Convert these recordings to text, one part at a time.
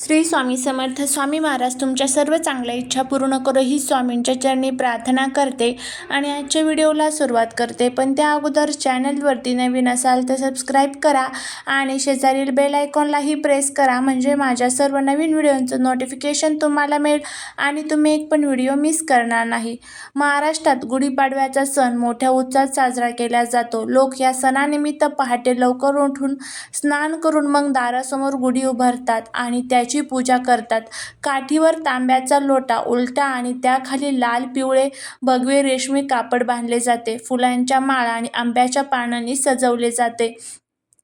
श्री स्वामी समर्थ स्वामी महाराज तुमच्या सर्व चांगल्या इच्छा पूर्ण करो ही स्वामींच्या चरणी प्रार्थना करते आणि आजच्या व्हिडिओला सुरुवात करते. पण त्या अगोदर चॅनलवरती नवीन असाल तर सबस्क्राईब करा आणि शेजारील बेल आयकॉनलाही प्रेस करा म्हणजे माझ्या सर्व नवीन व्हिडिओंचं नोटिफिकेशन तुम्हाला मिळेल आणि तुम्ही एक पण व्हिडिओ मिस करणार नाही. महाराष्ट्रात गुढीपाडव्याचा सण मोठ्या उत्साहात साजरा केला जातो. लोक या सणानिमित्त पहाटे लवकर उठून स्नान करून मग दारासमोर गुढी उभारतात आणि त्या त्याची पूजा करतात. काठीवर तांब्याचा लोटा उलटा आणि त्याखाली लाल पिवळे भगवे रेशमी कापड बांधले जाते. फुलांच्या माळा आणि आंब्याच्या पानांनी सजवले जाते.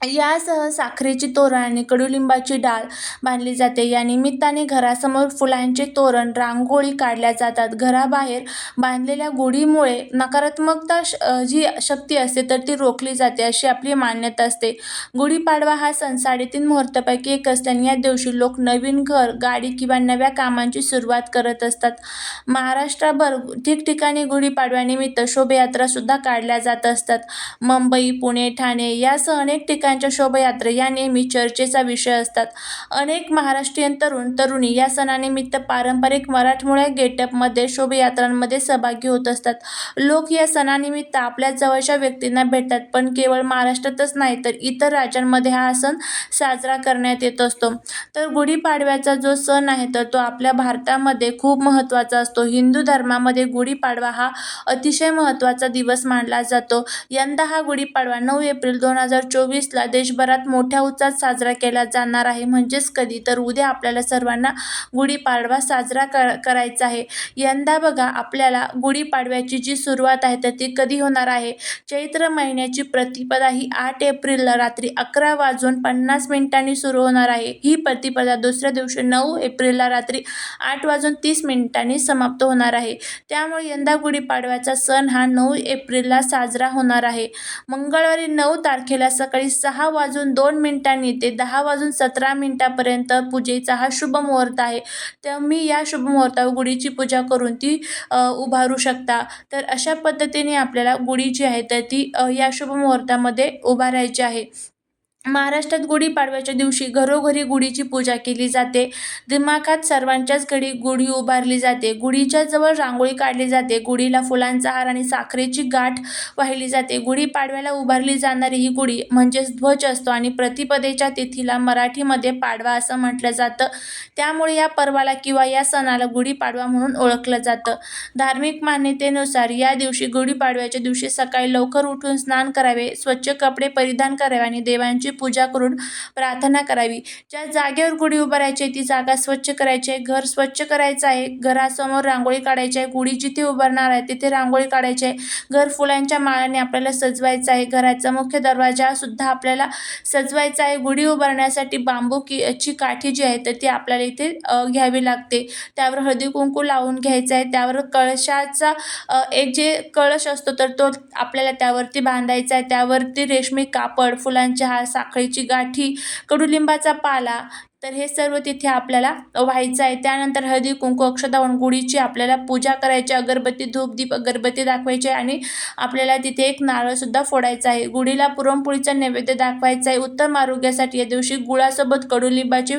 यासह साखरेची तोरण आणि कडुलिंबाची डाळ बांधली जाते. या निमित्ताने घरासमोर फुलांचे तोरण रांगोळी काढल्या जातात. घराबाहेर बांधलेल्या गुढीमुळे नकारात्मकता श जी शक्ती असते तर ती रोखली जाते अशी आपली मान्यता असते. गुढीपाडवा हा सण साडेतीन मुहूर्तापैकी एक असल्याने या दिवशी लोक नवीन घर गाडी किंवा नव्या कामांची सुरुवात करत असतात. महाराष्ट्रभर ठिकठिकाणी गुढीपाडव्यानिमित्त शोभायात्रासुद्धा काढल्या जात असतात. मुंबई पुणे ठाणे यासह अनेक ठिकाणच्या शोभायात्रा या नेहमी चर्चेचा विषय असतात. अनेक महाराष्ट्रीयन तरुण तरुणी या सणानिमित्त पारंपरिक मराठमोळ्या गेटअपमध्ये शोभायात्रांमध्ये सहभागी होत असतात. लोक या सणानिमित्त आपल्या जवळच्या व्यक्तींना भेटतात पण केवळ महाराष्ट्रातच नाही तर इतर राज्यांमध्ये हा सण साजरा करण्यात येत असतो. तर गुढीपाडव्याचा जो सण आहे तर तो आपल्या भारतामध्ये खूप महत्त्वाचा असतो. हिंदू धर्मामध्ये गुढीपाडवा हा अतिशय महत्त्वाचा दिवस मानला जातो. यंदा हा गुढीपाडवा नऊ एप्रिल दोन हजार चोवीसला देशभरात मोठ्या उत्साहात साजरा केला जाणार आहे. म्हणजेच कधी? तर उद्या आपल्याला सर्वांना गुढीपाडवा साजरा कर करायचा आहे. यंदा बघा आपल्याला गुढीपाडव्याची जी सुरुवात आहे तर ती कधी होणार आहे? चैत्र महिन्याची प्रतिपदा ही आठ एप्रिलला रात्री अकरा वाजून पन्नास मिनिटांनी सुरू होणार आहे. ही प्रतिपदा दुसऱ्या दिवशी नऊ एप्रिलला रात्री आठ वाजून तीस मिनिटांनी समाप्त होणार आहे. त्यामुळे यंदा गुढीपाडव्याचा सण हा नऊ एप्रिलला साजरा होणार आहे. मंगळवारी नऊ तारखेला सकाळी सहा वाजून दोन मिनिटांनी ते दहा वाजून सतरा मिनिटापर्यंत पूजेचा हा शुभ मुहूर्त आहे. तर मी या शुभ मुहूर्तावर गुढीची पूजा करून ती उभारू शकता. तर अशा पद्धतीने आपल्याला गुढी जी आहे तर ती या शुभ मुहूर्तामध्ये उभारायची आहे. महाराष्ट्रात गुढीपाडव्याच्या दिवशी घरोघरी गुढीची पूजा केली जाते. दिमाखात सर्वांच्याच घरी गुढी उभारली जाते. गुढीच्या जवळ रांगोळी काढली जाते. गुढीला फुलांचा हार आणि साखरेची गाठ वाहिली जाते. गुढीपाडव्याला उभारली जाणारी ही गुढी म्हणजेच ध्वज असतो आणि प्रतिपदेच्या तिथीला मराठीमध्ये पाडवा असं म्हटलं जातं. त्यामुळे या पर्वाला किंवा या सणाला गुढीपाडवा म्हणून ओळखलं जातं. धार्मिक मान्यतेनुसार या दिवशी गुढीपाडव्याच्या दिवशी सकाळी लवकर उठून स्नान करावे स्वच्छ कपडे परिधान करावे आणि देवांची पूजा करून प्रार्थना करावी. ज्या जागेवर गुढी उभारायची आहे ती जागा स्वच्छ करायची आहे. घर स्वच्छ करायचं आहे. घरासमोर रांगोळी काढायची आहे. गुढी जिथे उभारणार आहे तिथे रांगोळी काढायची आहे. घर फुलांच्या माळाने आपल्याला सजवायचं आहे. घराचा मुख्य दरवाजा सुद्धा आपल्याला सजवायचा आहे. गुढी उभारण्यासाठी बांबू की ची काठी जी आहे तर ती आपल्याला इथे घ्यावी लागते. त्यावर हळदी कुंकू लावून घ्यायचं आहे. त्यावर कळशाचा एक जे कळश असतो तर तो आपल्याला त्यावरती बांधायचा आहे. त्यावरती रेशमी कापड फुलांचे हार साखळीची गाठी कडुलिंबाचा पाला तर हे सर्व तिथे आपल्याला व्हायचं आहे. त्यानंतर हळदी कुंकू अक्षदावण गुढीची आपल्याला पूजा करायची अगरबत्ती धूप दीप अगरबत्ती दाखवायची आहे आणि आपल्याला तिथे एक नारळसुद्धा फोडायचा आहे. गुढीला पुरणपोळीचा नैवेद्य दाखवायचा आहे. उत्तम आरोग्यासाठी या दिवशी गुळासोबत कडुलिंबाची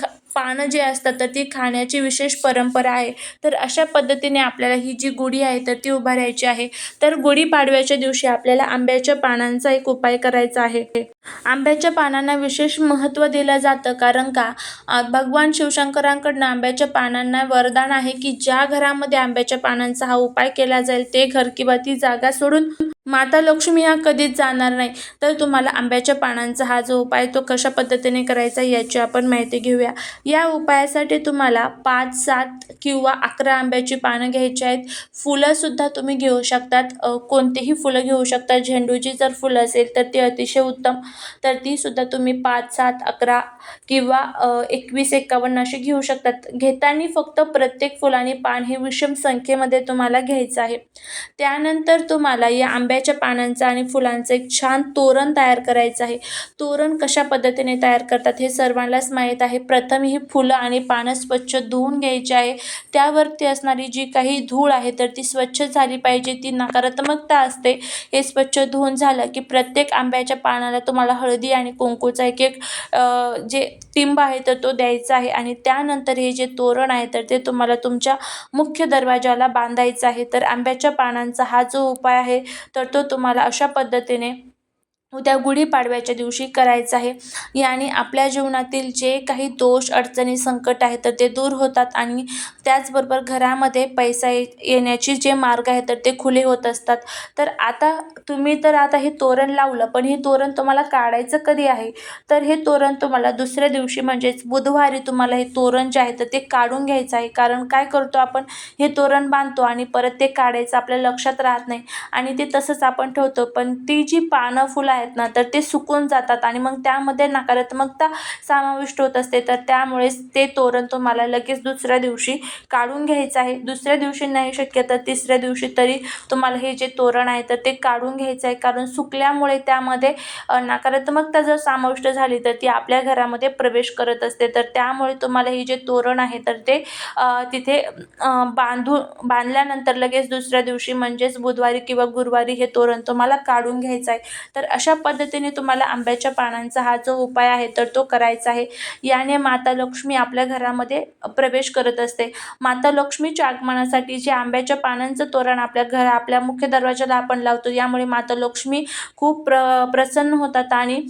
ख- पानं जी असतात तर ती खाण्याची विशेष परंपरा आहे. तर अशा पद्धतीने आपल्याला ही जी गुढी आहे तर ती उभारायची आहे. तर गुढीपाडव्याच्या दिवशी आपल्याला आंब्याच्या पानांचा एक उपाय करायचा आहे. आंब्याच्या पानांना विशेष महत्त्व दिलं जातं कारण का? भगवान शिवशंकरांकडनं आंब्याच्या पानांना वरदान आहे की ज्या घरामध्ये आंब्याच्या पानांचा हा उपाय केला जाईल ते घर किंवा ती जागा सोडून माता लक्ष्मी हा कधीच जाणार नाही. तर तुम्हाला आंब्याच्या पानांचा हा जो उपाय तो कशा पद्धतीने करायचा याची आपण माहिती घेऊया. या उपायासाठी तुम्हाला पाच सात किंवा अकरा आंब्याची पानं घ्यायची आहेत. फुलंसुद्धा तुम्ही घेऊ शकतात. कोणतीही फुलं घेऊ शकता. झेंडूची जर फुलं असेल तर ती अतिशय उत्तम. तर तीसुद्धा तुम्ही पाच सात अकरा किंवा एकवीस एकावन्न अशी घेऊ शकतात. घेताना फक्त प्रत्येक फुलाने पान हे विषम संख्येमध्ये तुम्हाला घ्यायचं आहे. त्यानंतर तुम्हाला या आंब्याच्या पानांचं आणि फुलांचं एक छान तोरण तयार करायचं आहे. तोरण कशा पद्धतीने तयार करतात हे सर्वांनाच माहीत आहे. प्रथम ही ही फुलं आणि पानं स्वच्छ धुवून घ्यायची आहे. त्यावरती असणारी जी काही धूळ आहे तर ती स्वच्छ झाली पाहिजे. ती नकारात्मकता असते. हे स्वच्छ धुवून झालं की प्रत्येक आंब्याच्या पानाला तुम्हाला हळदी आणि कुंकूचा एक एक जे टिंब आहे तर तो द्यायचा आहे. आणि त्यानंतर हे जे तोरण आहे तर ते तुम्हाला तुमच्या मुख्य दरवाजाला बांधायचं आहे. तर आंब्याच्या पानांचा हा जो उपाय आहे तर तो तुम्हाला अशा पद्धतीने उद्या गुढीपाडव्याच्या दिवशी करायचं आहे. याने आपल्या जीवनातील जे काही दोष अडचणी संकट आहे तर ते दूर होतात आणि त्याचबरोबर घरामध्ये पैसा ये येण्याची जे मार्ग आहे तर ते खुले होत असतात. तर आता तुम्ही तर आता हे तोरण लावलं पण हे तोरण तुम्हाला काढायचं कधी आहे? तर हे तोरण तुम्हाला दुसऱ्या दिवशी म्हणजेच बुधवारी तुम्हाला हे तोरण जे आहे तर ते काढून घ्यायचं आहे. कारण काय करतो आपण? हे तोरण बांधतो आणि परत ते काढायचं आपल्या लक्षात राहत नाही. आणि ते तसंच आपण ठेवतो. पण ती जी पानं फुलं आहेत ना तर ते सुकून जातात आणि मग त्यामध्ये नकारात्मकता समाविष्ट होत असते. तर त्यामुळेच ते तोरण तुम्हाला लगेच दुसऱ्या दिवशी काढून घ्यायचं आहे. दुसऱ्या दिवशी नाही शक्य तर तिसऱ्या दिवशी तरी तुम्हाला हे जे तोरण आहे तर ते काढून घ्यायचं आहे. कारण सुकल्यामुळे त्यामध्ये नकारात्मकता जर समाविष्ट झाली तर ती आपल्या घरामध्ये प्रवेश करत असते. तर त्यामुळे तुम्हाला हे जे तोरण आहे तर ते तिथे बांधू बांधून बांधल्यानंतर लगेच दुसऱ्या दिवशी म्हणजेच बुधवारी किंवा गुरुवारी हे तोरण तुम्हाला काढून घ्यायचं आहे. तर अशा अशा पद्धतीने तुम्हाला आंब्याच्या पानांचा हा जो उपाय आहे तर तो करायचा आहे. याने माता लक्ष्मी आपल्या घरामध्ये प्रवेश करत असते. माता लक्ष्मीच्या आगमनासाठी जे आंब्याच्या पानांचं तोरण आपल्या घर आपल्या मुख्य दरवाजाला आपण लावतो यामुळे माता लक्ष्मी खूप प्र प्रसन्न होतात आणि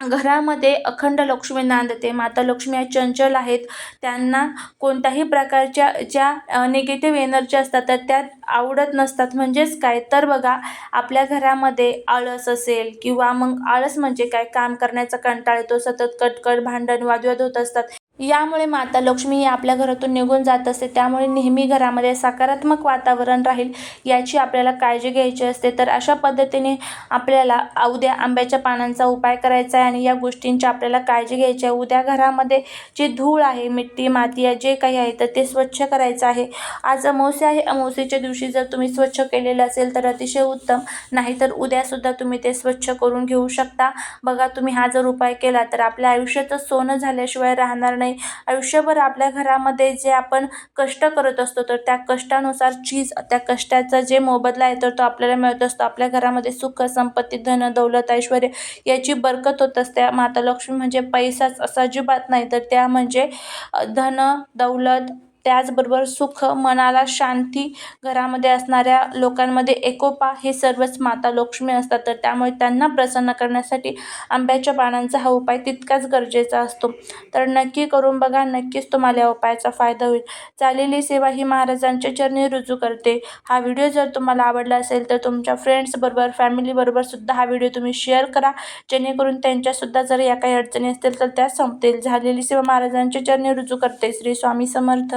घरामध्ये अखंड लक्ष्मी नांदते. माता लक्ष्मी या चंचल आहेत. त्यांना कोणत्याही प्रकारच्या ज्या निगेटिव्ह एनर्जी असतात तर त्या आवडत नसतात. म्हणजेच काय? तर बघा आपल्या घरामध्ये आळस असेल किंवा मग आळस म्हणजे काय? काम करण्याचा कंटाळ येतो सतत कटकट भांडण वादविवाद होत असतात. यामुळे माता लक्ष्मी ही आपल्या घरातून निघून जात असते. त्यामुळे नेहमी घरामध्ये सकारात्मक वातावरण राहील याची आपल्याला काळजी घ्यायची असते. तर अशा पद्धतीने आपल्याला उद्या आंब्याच्या पानांचा उपाय करायचा आहे आणि या गोष्टींची आपल्याला काळजी घ्यायची आहे. उद्या घरामध्ये जी धूळ आहे मिट्टी माती आहे जे काही आहे तर ते स्वच्छ करायचं आहे. आज अमावस्या आहे. अमावस्येच्या दिवशी जर तुम्ही स्वच्छ केलेलं असेल तर अतिशय उत्तम. नाहीतर उद्यासुद्धा तुम्ही ते स्वच्छ करून घेऊ शकता. बघा तुम्ही हा जर उपाय केला तर आपल्या आयुष्याचं सोनं झाल्याशिवाय राहणार नाही. आयुष्यभर आपल्या घरामध्ये जे आपण कष्ट करत असतो तर त्या कष्टानुसार चीज त्या कष्टाचा जे मोबदला आहे तर तो आपल्याला मिळत असतो. आपल्या घरामध्ये सुख संपत्ती धन दौलत ऐश्वर याची बरकत होत असते. माता लक्ष्मी म्हणजे पैसाच असा अजिबात नाही तर त्या म्हणजे धन दौलत त्याचबरोबर सुख मनाला शांती घरामध्ये असणाऱ्या लोकांमध्ये एकोपा हे सर्वच माता लक्ष्मी असतात. तर त्यामुळे त्यांना प्रसन्न करण्यासाठी आंब्याच्या पानांचा हा उपाय तितकाच गरजेचा असतो. तर नक्की करून बघा नक्कीच तुम्हाला या उपायाचा फायदा होईल. चालेली सेवा ही महाराजांच्या चरणी रुजू करते. हा व्हिडिओ जर तुम्हाला आवडला असेल तर तुमच्या फ्रेंड्सबरोबर फॅमिलीबरोबर सुद्धा हा व्हिडिओ तुम्ही शेअर करा. जेणेकरून त्यांच्यासुद्धा जर या काही अडचणी असतील तर त्या संपतील. झालेली सेवा महाराजांच्या चरणी रुजू करते. श्री स्वामी समर्थ.